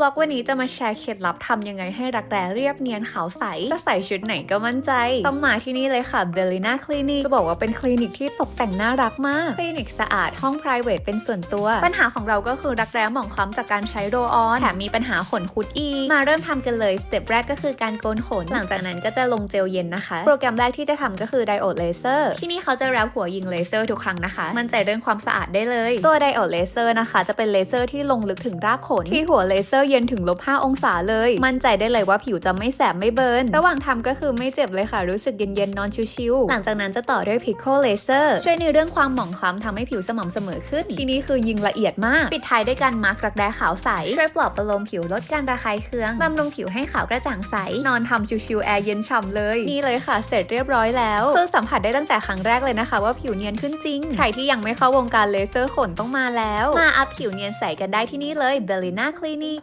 บล็อกวันนี้จะมาแชร์เคล็ดลับทำยังไงให้รักแร้เรียบเนียนขาวใส จะใส่ชุดไหนก็มั่นใจ ต้องมาที่นี่เลยค่ะ Bellina Clinic จะบอกว่าเป็นคลินิกที่ตกแต่งน่ารักมาก คลินิกสะอาดห้อง private เป็นส่วนตัว ปัญหาของเราก็คือรักแร้หมองคล้ำจากการใช้โรออนแถมมีปัญหาขนคุดอีมาเริ่มทำกันเลย สเต็ปแรกก็คือการโกนขน หลังจากนั้นก็จะลงเจลเย็นนะคะ โปรแกรมแรกที่จะทำก็คือไดโอดเลเซอร์ที่นี่เขาจะแรปหัวยิงเลเซอร์ทุกครั้งนะคะ มั่นใจเรื่องความสะอาดได้เลย ตัวไดโอดเลเซอร์นะคะ จะเป็นเลเซอร์ที่ลงลึกถึงรากขนที่หัวเลเซอร์เย็นถึงลบ5องศาเลย มั่นใจได้เลยว่าผิวจะไม่แสบไม่เบิร์น ระหว่างทำก็คือไม่เจ็บเลยค่ะ รู้สึกเย็นๆนอนชิวๆ หลังจากนั้นจะต่อด้วยพิคโคเลเซอร์ ช่วยในเรื่องความหมองคล้ำทำให้ผิวสม่ำเสมอขึ้น ที่นี่คือยิงละเอียดมาก ปิดท้ายด้วยการมาร์กรักแร้ขาวใส ช่วยปลอบประโลมผิวลดการระคายเคืองบำรุงผิวให้ขาวกระจ่างใส นอนทำชิวๆแอร์เย็นฉ่ำเลย นี่เลยค่ะ เสร็จเรียบร้อยแล้วคือสัมผัสได้ตั้งแต่ครั้งแรกเลยนะคะ ว่าผิวเนียนขึ้นจริง ใครที่ยังไม่เข้าวงการเลเซอร์ขนต้องมาแล้ว มาอัพผิวเนียนใสกันได้ที่นี่เลย Belina Clinic